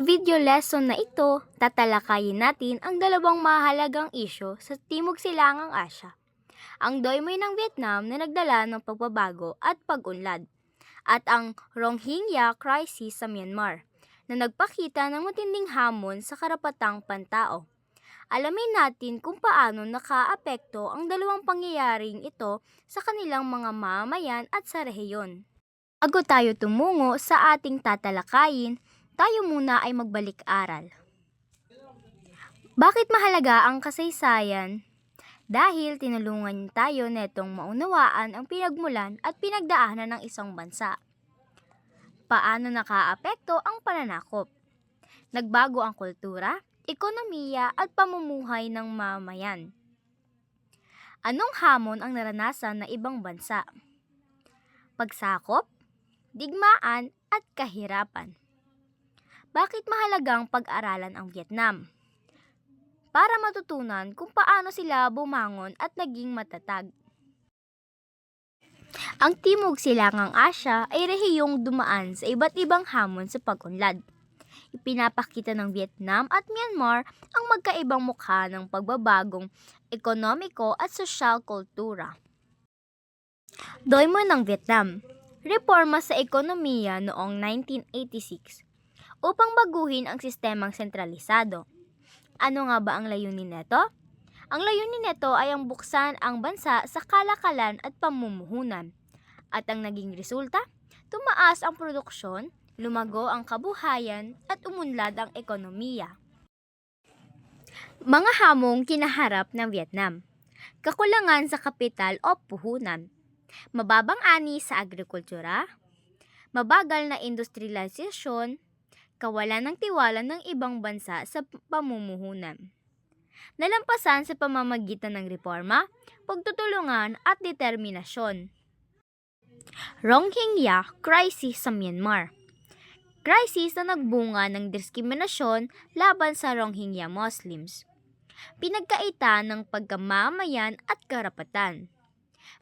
video lesson na ito, tatalakayin natin ang dalawang mahalagang isyo sa Timog Silangang Asya. Ang Doymoy ng Vietnam na nagdala ng pagbabago at pag-unlad, at ang Rohingya crisis sa Myanmar na nagpakita ng matinding hamon sa karapatang pantao. Alamin natin kung paano nakaapekto ang dalawang pangyayaring ito sa kanilang mga mamamayan at sa rehiyon. Bago tayo tumungo sa ating tatalakayin, tayo muna ay magbalik-aral. Bakit mahalaga ang kasaysayan? Dahil tinulungan tayo netong maunawaan ang pinagmulan at pinagdaanan ng isang bansa. Paano nakaapekto ang pananakop? Nagbago ang kultura, ekonomiya at pamumuhay ng mamayan. Anong hamon ang naranasan ng ibang bansa? Pagsakop, digmaan at kahirapan. Bakit mahalagang pag-aralan ang Vietnam? Para matutunan kung paano sila bumangon at naging matatag. Ang Timog Silangang Asya ay rehiyong dumaan sa iba't ibang hamon sa pag-unlad. Ipinapakita ng Vietnam at Myanmar ang magkaibang mukha ng pagbabagong ekonomiko at sosyal kultura. Doymo ng Vietnam Reforma sa ekonomiya noong 1986 upang baguhin ang sistemang sentralisado. Ano nga ba ang layunin nito? Ang layunin nito ay ang buksan ang bansa sa kalakalan at pamumuhunan. At ang naging resulta, tumaas ang produksyon, lumago ang kabuhayan at umunlad ang ekonomiya. Mga hamong kinaharap ng Vietnam. Kakulangan sa kapital o puhunan. Mababang ani sa agrikultura. Mabagal na industrialisasyon. Kawalan ng tiwala ng ibang bansa sa pamumuhunan. Nalampasan sa pamamagitan ng reforma, pagtutulungan at determinasyon. Rohingya crisis sa Myanmar. Crisis na nagbunga ng diskriminasyon laban sa Rohingya Muslims. Pinagkaita ng pagkamamayan at karapatan.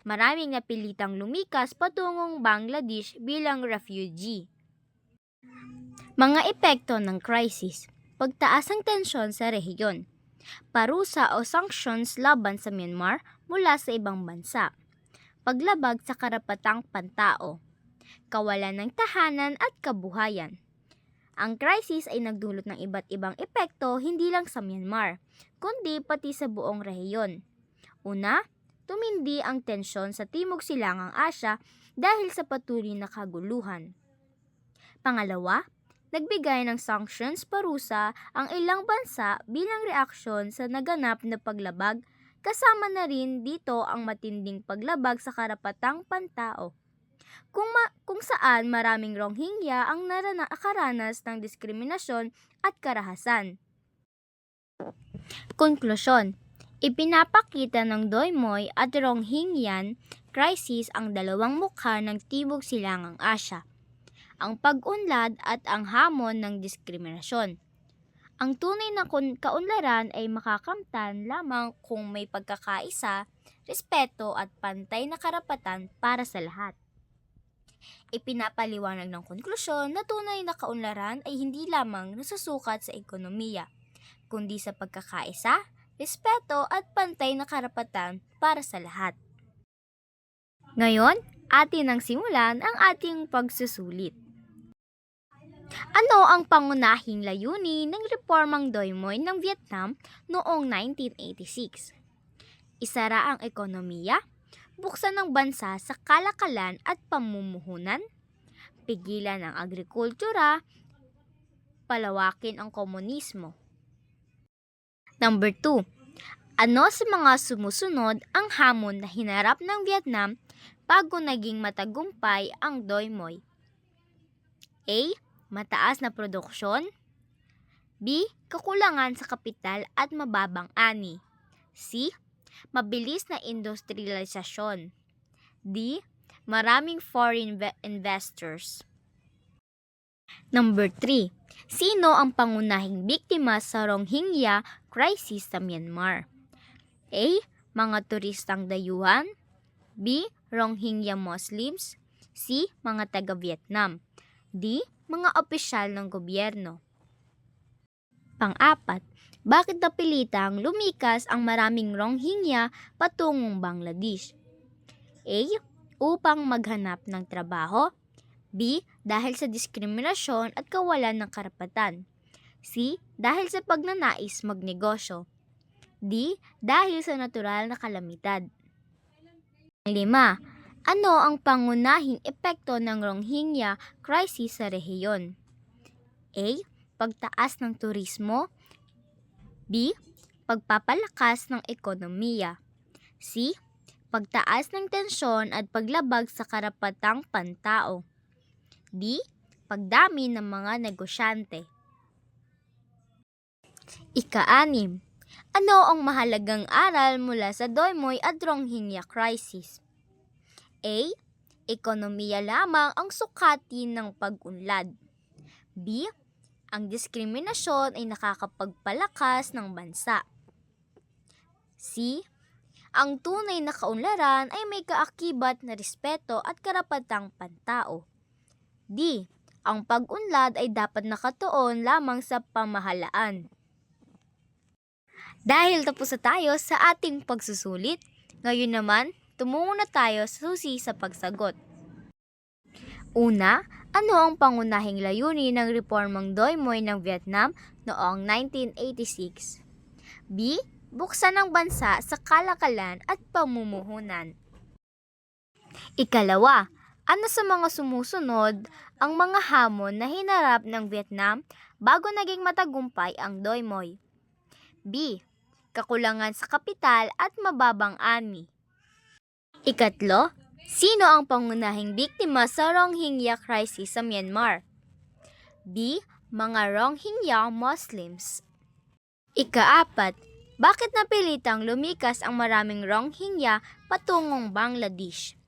Maraming napilitang lumikas patungong Bangladesh bilang refugee. Mga epekto ng crisis. Pagtaas ng tensyon sa rehiyon. Parusa o sanctions laban sa Myanmar mula sa ibang bansa. Paglabag sa karapatang pantao. Kawalan ng tahanan at kabuhayan. Ang crisis ay nagdulot ng iba't ibang epekto hindi lang sa Myanmar, kundi pati sa buong rehiyon. Una, tumindi ang tensyon sa Timog Silangang Asya dahil sa patuloy na kaguluhan. Pangalawa, nagbigay ng sanctions parusa ang ilang bansa bilang reaksyon sa naganap na paglabag kasama na rin dito ang matinding paglabag sa karapatang pantao. Kung, ma- kung saan maraming Rohingya ang narana- ng diskriminasyon at karahasan. Konklusyon Ipinapakita ng Doymoy at Rohingyan crisis ang dalawang mukha ng Tibog Silangang Asya ang pag-unlad at ang hamon ng diskriminasyon. Ang tunay na kaunlaran ay makakamtan lamang kung may pagkakaisa, respeto at pantay na karapatan para sa lahat. Ipinapaliwanag ng konklusyon na tunay na kaunlaran ay hindi lamang nasusukat sa ekonomiya, kundi sa pagkakaisa, respeto at pantay na karapatan para sa lahat. Ngayon, atin ang simulan ang ating pagsusulit. Ano ang pangunahing layunin ng reformang Doymoy ng Vietnam noong 1986? Isara ang ekonomiya, buksan ng bansa sa kalakalan at pamumuhunan, pigilan ang agrikultura, palawakin ang komunismo. Number 2. Ano sa mga sumusunod ang hamon na hinarap ng Vietnam bago naging matagumpay ang Doymoy? A mataas na produksyon. B. Kakulangan sa kapital at mababang ani. C. Mabilis na industrialisasyon. D. Maraming foreign ve- investors. Number 3. Sino ang pangunahing biktima sa Rohingya crisis sa Myanmar? A. Mga turistang dayuhan. B. Rohingya Muslims. C. Mga taga-Vietnam. D mga opisyal ng gobyerno. Pang-apat, bakit napilitang lumikas ang maraming Rohingya patungong Bangladesh? A. Upang maghanap ng trabaho. B. Dahil sa diskriminasyon at kawalan ng karapatan. C. Dahil sa pagnanais magnegosyo. D. Dahil sa natural na kalamidad. 5. Ano ang pangunahing epekto ng Rohingya crisis sa rehiyon? A. Pagtaas ng turismo. B. Pagpapalakas ng ekonomiya. C. Pagtaas ng tensyon at paglabag sa karapatang pantao. D. Pagdami ng mga negosyante. Ika-anim. Ano ang mahalagang aral mula sa Doymoy at Rohingya crisis? A. Ekonomiya lamang ang sukati ng pag-unlad. B. Ang diskriminasyon ay nakakapagpalakas ng bansa. C. Ang tunay na kaunlaran ay may kaakibat na respeto at karapatang pantao. D. Ang pag-unlad ay dapat nakatuon lamang sa pamahalaan. Dahil tapos na tayo sa ating pagsusulit, ngayon naman, tumungo na tayo sa susi sa pagsagot. Una, ano ang pangunahing layunin ng reformang Doymoy ng Vietnam noong 1986? B. Buksan ang bansa sa kalakalan at pamumuhunan. Ikalawa, ano sa mga sumusunod ang mga hamon na hinarap ng Vietnam bago naging matagumpay ang Doymoy? B. Kakulangan sa kapital at mababang ani. Ikatlo, sino ang pangunahing biktima sa Rohingya crisis sa Myanmar? B. Mga Rohingya Muslims. Ikaapat, bakit napilitang lumikas ang maraming Rohingya patungong Bangladesh?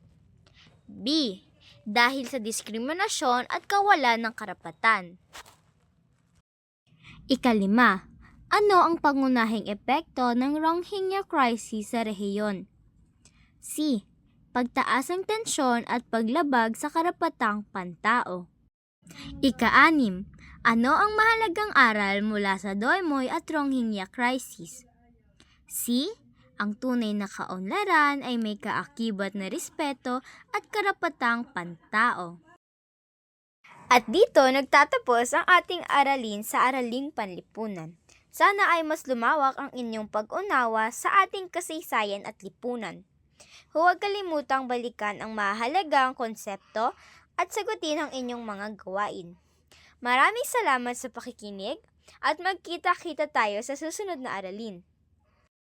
B. Dahil sa diskriminasyon at kawalan ng karapatan. Ikalima, ano ang pangunahing epekto ng Rohingya crisis sa rehiyon? C. Pagtaas ng tensyon at paglabag sa karapatang pantao. Ika-anim, ano ang mahalagang aral mula sa Doymoy at Rohingya crisis? C. Ang tunay na kaunlaran ay may kaakibat na respeto at karapatang pantao. At dito nagtatapos ang ating aralin sa Araling Panlipunan. Sana ay mas lumawak ang inyong pag-unawa sa ating kasaysayan at lipunan. Huwag kalimutang balikan ang mahalagang konsepto at sagutin ang inyong mga gawain. Maraming salamat sa pakikinig at magkita-kita tayo sa susunod na aralin.